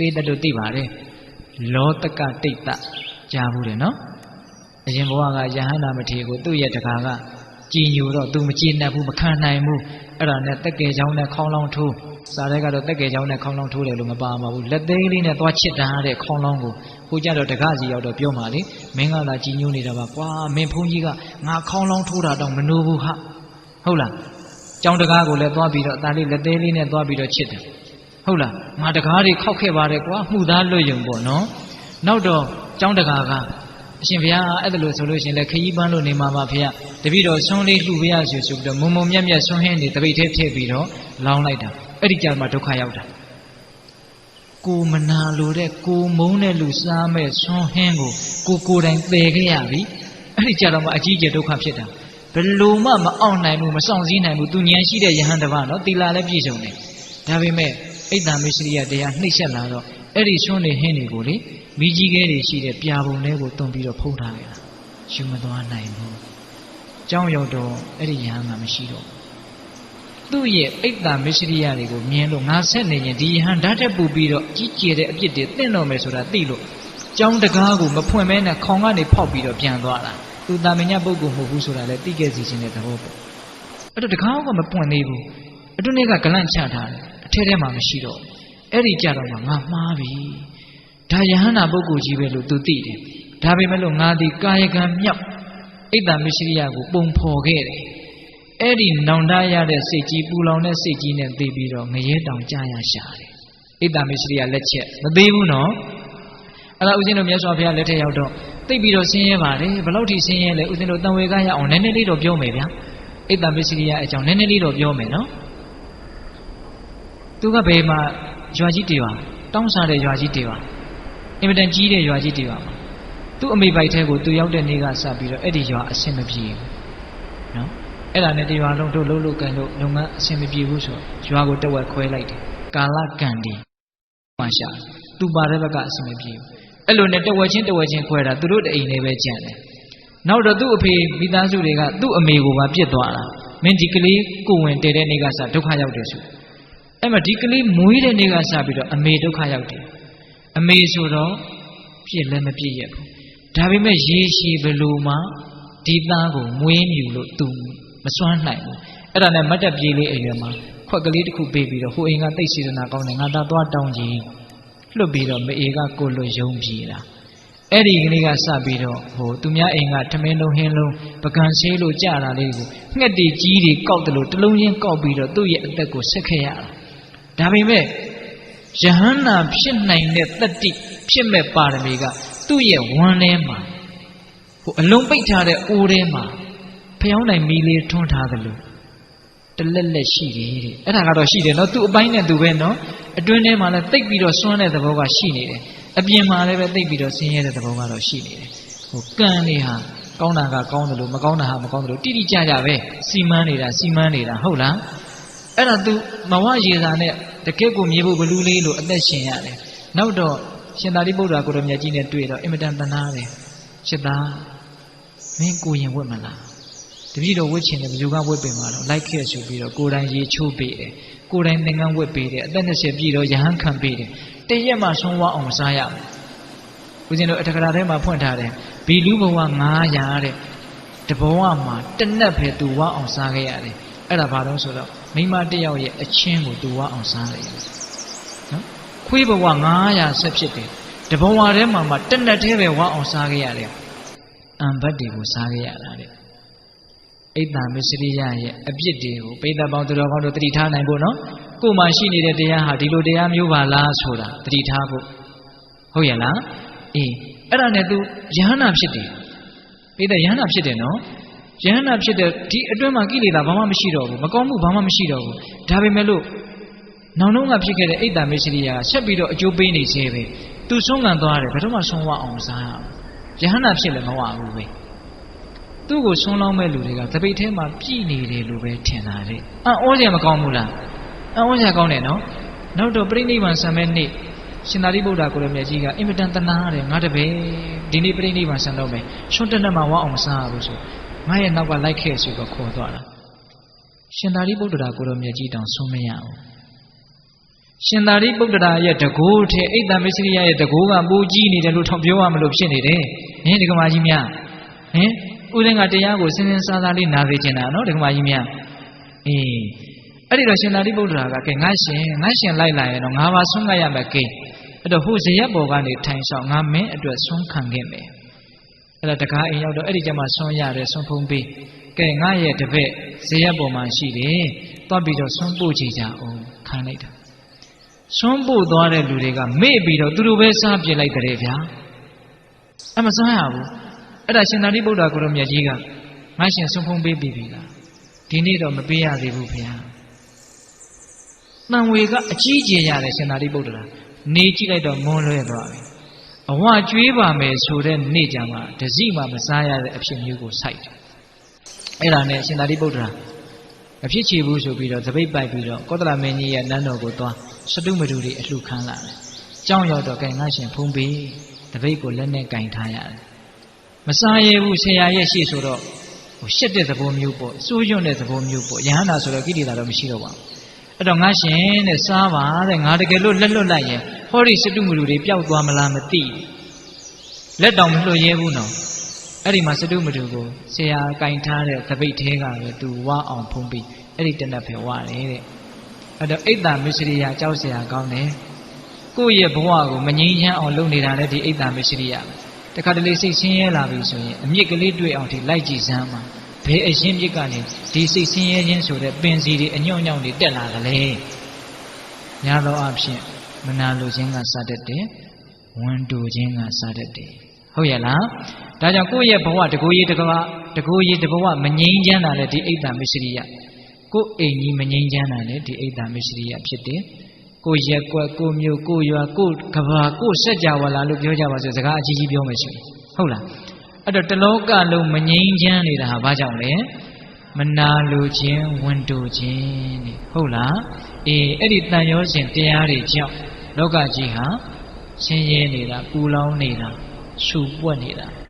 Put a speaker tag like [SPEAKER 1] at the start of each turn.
[SPEAKER 1] ပေးတယ်လို့သိပါတယ်လောတကတိတ်တကြားဘူးတယ်နော်အရင်ဘဝကယဟန္တာမထေရကိုသူ့ရဲ့တကာကကြည်ညိုတော့သူမကြည်နပ်ဘူးမခံနိုင်ဘူးအဲ့ဒါနဲ့တက်ကယ်ချောင်းနဲ့ခေါင်းလောင်းထိုးစားတဲ့ကတော့တက်ကယ်ချောင်းနဲ့ခေါင်းလောင်းထိုးတယ်လို့မပါပါဘူးလက်သေးလေးနဲ့သွားချစ်တာတဲ့ခေါင်းလောင်းကိုဟိုကြတော့တကားစီရောက်တော့ပြောမှလေမင်းကလာကြည်ညိုနေတာပါကွာမင်းဖုန်းကြီးကငါခေါင်းလောင်းထိုးတာတော့မနိုးဘူးဟာဟုတ်လားကျောင်းတကားကိုလည်းသွားပြီးတော့အသားလေးလက်သေးလေးနဲ့သွားပြီးတော့ချစ်တယ် ဟုတ်လားငါတကားတွေခောက်ခဲ့ပါတယ်ကွာမှုသားလွတ်ယုံပေါ့နော်နောက်တော့ကျောင်းတကားကအရှင်ဘုရားအဲ့ဒါလို့ဆိုလို့ရှိရင်လည်းခရီးပန်းလို့နေမှာပါဖေ။တပည့်တော်ဆွန်းလေးလှူပေးရဆိုဆိုပြီးတော့မုံမုံမြက်မြက်ဆွန်းဟင်းနေတပိတ်ထဲထည့်ပြီးတော့လောင်းလိုက်တာ။အဲ့ဒီကြမှာဒုက္ခရောက်တာ။ကိုမနာလိုတဲ့ကိုမုန်းတဲ့လူစားမဲ့ဆွန်းဟင်းကိုကိုကိုယ်တိုင်ပယ်ခဲ့ရပြီ။အဲ့ဒီကြတော့မှအကြီးကျယ်ဒုက္ခဖြစ်တာ။ဘယ်လိုမှမအောင်နိုင်ဘူးမဆောင်စည်းနိုင်ဘူးသူဉာဏ်ရှိတဲ့ယဟန်တစ်ပါးနော်တီလာလည်းပြည့်စုံတယ်။ဒါပေမဲ့ အိတ်တံမစ္စရိယတရားနှိမ့်ဆက်လာတော့အဲ့ဒီဆွန်းနေဟင်းတွေကိုလေမိကြီးခဲတွေရှိတဲ့ပြာပုံလေးကိုတွန်းပြီးတော့ဖုံးထားလိုက်တာယူမသွားနိုင်ဘူး။ကြောင်းရောက်တော့အဲ့ဒီယဟန်ကမရှိတော့သူ့ရဲ့အိတ်တံမစ္စရိယတွေကိုမြင်လို့ငါဆက်နေရင်ဒီယဟန်ဓာတ်တက်ပူပြီးတော့ကြီးကျယ်တဲ့အပြစ်တွေတင့်တော်မယ်ဆိုတာသိလို့ကြောင်းတကားကိုမဖွင့်မဲနဲ့ခေါင်ကနေဖောက်ပြီးတော့ပြန်သွားတာ။သူတာမညပုဂ္ဂိုလ်မဟုတ်ဘူးဆိုတာလည်းသိခဲ့စီခြင်းတဲ့သဘောပေါ့။အဲ့တော့တကားကမပွင့်သေးဘူး။အတွင်းထဲကဂလန့်ချထားတယ်။အ ထဲထဲမှာမရှိတော့အဲ့ဒီကြတော့မှငါမှားပြီ။ဒါယဟန္တာပုဂ္ဂိုလ်ကြီးပဲလို့သူသိတယ်။ဒါပေမဲ့လို့ငါဒီကာယကံမြောက်အိတ်တမရှိရိယကိုပုံဖော်ခဲ့တယ်။အဲ့ဒီနောင်တရတဲ့စိတ်ကြီးပူလောင်တဲ့စိတ်ကြီးနဲ့သိပြီးတော့ငရဲတောင်ကြာရရှာတယ်။အိတ်တမရှိရိယလက်ချက်မသေးဘူးနော်။အဲ့ဒါဦးဇင်းတို့မြတ်စွာဘုရားလက်ထက်ရောက်တော့သိပြီးတော့ဆင်းရဲပါတယ်ဘယ်လောက်ထိဆင်းရဲလဲဦးဇင်းတို့တန်ဝေကရအောင်နည်းနည်းလေးတော့ပြောမယ်ဗျာအိတ်တမရှိရိယအကြောင်းနည်းနည်းလေးတော့ပြောမယ်နော် သူကဘယ်မှာရွာကြီးတေပါတောင်းစားတဲ့ရွာကြီးတေပါအင်မတန်ကြီးတဲ့ရွာကြီးတေပါမှာသူ့အမေပိုက်ထဲကိုသူရောက်တဲ့နေ့ကစပြီးတော့အဲ့ဒီရွာအဆင်မပြေဘူးနော်အဲ့ဒါနဲ့တရွာလုံးတို့လှုပ်လှုပ်ကန်လို့လုပ်ငန်းအဆင်မပြေဘူးဆိုရွာကိုတက်ဝက်ခွဲလိုက်တယ်ကာလကံဒီမှရှာသူပါတဲ့ဘက်ကအဆင်မပြေဘူးအဲ့လိုနဲ့တဝက်ချင်းတဝက်ချင်းခွဲတာသူတို့တအိမ်လေးပဲကြံတယ်နောက်တော့သူ့အဖေမိသားစုတွေကသူ့အမေကိုပါပြစ်သွားတာမင်းဒီကလေးကိုဝင်တည်တဲ့နေ့ကစဒုက္ခရောက်တယ်ဆို အဲ့မှာဒီကလေးမွေးတဲ့နေ့ကစပြီးတော့အမေဒုက္ခရောက်တယ်အမေဆိုတော့ပြစ်လည်းမပြစ်ရဘူးဒါပေမဲ့ရေရှည်ဘလို့မှဒီသားကိုမွေးမြူလို့သူမစွမ်းနိုင်ဘူးအဲ့ဒါနဲ့မတ်တက်ပြေးလေးအိမ်ထဲမှာခွက်ကလေးတစ်ခုပေးပြီးတော့ဟိုအိမ်ကတိတ်စေတနာကောင်းတယ်ငါသားသွားတောင်းကြည့်လွတ်ပြီးတော့မအေကကိုလွတ်ယုံပြေးတာအဲ့ဒီကလေးကစပြီးတော့ဟိုသူများအိမ်ကထမင်းလုံးဟင်းလုံးပကံဆေးလို့ကြတာလေးကိုငှက်တီကြီးတွေကောက်တယ်လို့တလုံးချင်းကောက်ပြီးတော့သူ့ရဲ့အသက်ကိုဆက်ခဲ့ရတာ ဒါပေမဲ့ယဟန္တာဖြစ်နိုင်တဲ့တတ္တိဖြစ်မဲ့ပါရမီကသူ့ရဲ့ဝမ်းထဲမှာဟိုအလုံးပိတ်ထားတဲ့အိုးထဲမှာဖျောင်းနိုင်မီလေးထွန်းထားသလိုတလက်လက်ရှိတယ်တဲ့အဲ့ဒါကတော့ရှိတယ်နော်သူ့အပိုင်းနဲ့သူပဲနော်အတွင်းထဲမှာလည်းတိတ်ပြီးတော့စွန့်တဲ့သဘောကရှိနေတယ်အပြင်မှာလည်းပဲတိတ်ပြီးတော့ဆင်းရဲတဲ့သဘောကတော့ရှိနေတယ်ဟိုကံတွေဟာကောင်းတာကကောင်းတယ်လို့မကောင်းတာဟာမကောင်းတယ်လို့တိတိကျကျပဲစီမန်းနေတာစီမန်းနေတာဟုတ်လား အဲ့ဒါ तू မဝရေစာနဲ့တကယ့်ကိုမြေဖို့ဘလူးလေးလို့အသက်ရှင်ရတယ်နောက်တော့ရှင်သာရိပုတ္တရာကိုရမြတ်ကြီးနဲ့တွေ့တော့အင်မတန်တနာတယ်ရှစ်သားမင်းကိုရင်ဝတ်မလားတပည့်တော်ဝတ်ချင်တယ်ဘယ်သူကဝတ်ပင်မှာတော့လိုက်ခဲ့ဆိုပြီးတော့ကိုယ်တိုင်ရေချိုးပေးတယ်ကိုယ်တိုင်သင်္ကန်းဝတ်ပေးတယ်အသက်20ပြည့်တော့ယဟန်ခံပေးတယ်တရက်မှဆုံးဝအောင်မစားရဘူးဦးဇင်းတို့အထက်ကရာထဲမှာဖွင့်ထားတယ်ဘီလူဘဝ900တဲ့တဘဝမှာတနက်ပဲသူဝအောင်စားခဲ့ရတယ်အဲ့ဒါဘာလို့ဆိုတော့ မိမတယောက်ရဲ့အချင်းကိုသူဝအောင်စားလိုက်ရတယ်နော်ခွေးဘဝ900ဆက်ဖြစ်တယ်တဘဝထဲမှာမှတနက်တည်းပဲဝအောင်စားခဲ့ရတယ်အံဘတ်တွေကိုစားခဲ့ရတာတဲ့အိတ်တံမစ္စရိယရဲ့အပြစ်တွေကိုပိဋကပေါင်းသူတော်ကောင်းတို့တတိထားနိုင်ဖို့နော်ကိုယ်မှာရှိနေတဲ့တရားဟာဒီလိုတရားမျိုးပါလားဆိုတာတတိထားဖို့ဟုတ်ရဲ့လားအေးအဲ့ဒါနဲ့ तू ယဟနာဖြစ်တယ်ပိဋကယဟနာဖြစ်တယ်နော် ယဟနာဖြစ်တဲ့ဒီအတွင်းမှာကိလေသာဘာမှမရှိတော့ဘူးမကောင်းမှုဘာမှမရှိတော့ဘူးဒါပေမဲ့လို့နောင်တော့ကဖြစ်ခဲ့တဲ့အိတ်တံမစ္စရိယကဆက်ပြီးတော့အကျိုးပေးနေသေးပဲ तू ဆုံးခံသွားတယ်ဘယ်တော့မှဆုံးဝအောင်စားရဘူးယဟနာဖြစ်လည်းမဝဘူးပဲသူ့ကိုဆွန်းလောင်းမဲ့လူတွေကတပိတ်ထဲမှာပြည်နေတယ်လို့ပဲထင်တာတဲ့အံ့ဩစရာမကောင်းဘူးလားအံ့ဩစရာကောင်းတယ်နော်နောက်တော့ပြိဋိဘံဆံမဲ့နေ့ရှင်သာရိပုတ္တရာကိုရမြတ်ကြီးကအင်မတန်တနာတယ်ငါတပည့်ဒီနေ့ပြိဋိဘံဆံတော့မယ်ဆွန်းတက်နဲ့မှဝအောင်မစားဘူးဆို ငါရဲ့နောက်ကလိုက်ခဲ့ဆိုတော့ခေါ်သွားတာရှင်သာရိပုတ္တရာကိုရမြတ်ကြီးတောင်ဆုံးမရဘူးရှင်သာရိပုတ္တရာရဲ့တကိုးထဲအိတ်တမစ္စရိယရဲ့တကိုးကပိုကြီးနေတယ်လို့ထောင်ပြောရမလို့ဖြစ်နေတယ်။ဟင်ဒကမာကြီးများဟင်ဥဒင်္ဂတရားကိုစဉ်းစဉ်းစားစားလေးနားသေးချင်တာနော်ဒကမာကြီးများအေးအဲ့ဒီတော့ရှင်သာရိပုတ္တရာကကဲငါရှင်ငါရှင်လိုက်လာရင်တော့ငါပါဆွမ်းကရမယ်ကိအဲ့တော့ဟိုဇရက်ပေါ်ကနေထိုင်ဆောင်ငါမင်းအတွက်ဆွမ်းခံခဲ့မယ် အဲ့တော့တကားအိမ်ရောက်တော့အဲ့ဒီကျမှဆွမ်းရတယ်ဆွမ်းဖုံးပေးကဲငါရဲ့တပည့်ဇရက်ပေါ်မှာရှိတယ်တွားပြီးတော့ဆွမ်းပို့ကြည့်ကြအောင်ခံလိုက်တာဆွမ်းပို့သွားတဲ့လူတွေကမေ့ပြီးတော့သူတို့ပဲစားပြစ်လိုက်တဲ့ဗျာအမဆွမ်းရဘူးအဲ့ဒါရှင်သာရိပုတ္တရာကိုရမြတ်ကြီးကငါရှင်ဆွမ်းဖုံးပေးပြီပြီလားဒီနေ့တော့မပေးရသေးဘူးဗျာတန်ဝေကအကြီးကျယ်ရတယ်ရှင်သာရိပုတ္တရာနေကြည့်လိုက်တော့မွန်းလွဲသွားပြီ အဝကျွေးပါမယ်ဆိုတဲ့နေ့ကြမှာတစည်းမှမစားရတဲ့အဖြစ်မျိုးကိုစိုက်တယ်အဲ့ဒါနဲ့ရှင်သာရိပုတ္တရာမဖြစ်ချေဘူးဆိုပြီးတော့သပိတ်ပိုက်ပြီးတော့ကောသလမင်းကြီးရဲ့နန်းတော်ကိုသွားစတုမတူတွေအလှခံလာတယ်။ကြောင်းရောက်တော့ကဲငါရှင်ဖုံးပေးတပိတ်ကိုလက်နဲ့ကင်ထားရတယ်။မစားရဘူးဆရာရဲ့ရှေ့ဆိုတော့ဟိုရှက်တဲ့သဘောမျိုးပေါ့စိုးရွံ့တဲ့သဘောမျိုးပေါ့ယဟန္တာဆိုတော့ကိလေသာတော့မရှိတော့ပါဘူး။ အဲ့တော့ငါရှင်တဲ့စားပါတဲ့ငါတကယ်လို့လက်လွတ်လိုက်ရင်ဟောဒီစတုမူလူတွေပျောက်သွားမလားမသိလက်တောင်မလွတ်ရဲဘူးနော်အဲ့ဒီမှာစတုမတူကိုဆရာကင်ထားတဲ့သပိတ်သေးကလည်းသူဝအောင်ဖုံးပြီးအဲ့ဒီတနက်ပဲဝတယ်တဲ့အဲ့တော့အိတ်တာမစ္စရိယကြောက်ဆရာကောင်းတယ်ကိုယ့်ရဲ့ဘဝကိုမငြိမ်းချမ်းအောင်လုပ်နေတာလည်းဒီအိတ်တာမစ္စရိယပဲတခါတလေစိတ်ဆင်းရဲလာပြီဆိုရင်အမြင့်ကလေးတွေ့အောင်ဒီလိုက်ကြည့်စမ်းပါ ဘယ်အရင်မြစ်ကနေဒီစိတ်ဆင်းရဲခြင်းဆိုတဲ့ပင်စီတွေအညွန့်ညောင်းတွေတက်လာကြလေညာသောအဖြစ်မနာလိုခြင်းကစတတ်တယ်ဝန်တူခြင်းကစတတ်တယ်ဟုတ်ရဲ့လားဒါကြောင့်ကိုယ့်ရဲ့ဘဝတကူရေးတကဘာတကူရေးတဘဝမငြိမ်းချမ်းတာလည်းဒီအိတ်တာမစ္စရိယကိုယ်အိမ်ကြီးမငြိမ်းချမ်းတာလည်းဒီအိတ်တာမစ္စရိယဖြစ်တယ်ကိုရက်ကွက်ကိုမျိုးကိုရွာကိုကဘာကိုစက်ကြဝဠာလို့ပြောကြပါစို့စကားအကြီးကြီးပြောမယ်ဆိုရင်ဟုတ်လား အဲ့တော့တလောကလုံးမငြိမ်းချမ်းနေတာဟာဘာကြောင့်လဲမနာလိုခြင်းဝန်တိုခြင်းတဲ့ဟုတ်လားအေးအဲ့ဒီတန်ရောစဉ်တရားတွေကြောင့်လောကကြီးဟာဆင်းရဲနေတာပူလောင်နေတာဆူပွက်နေတာ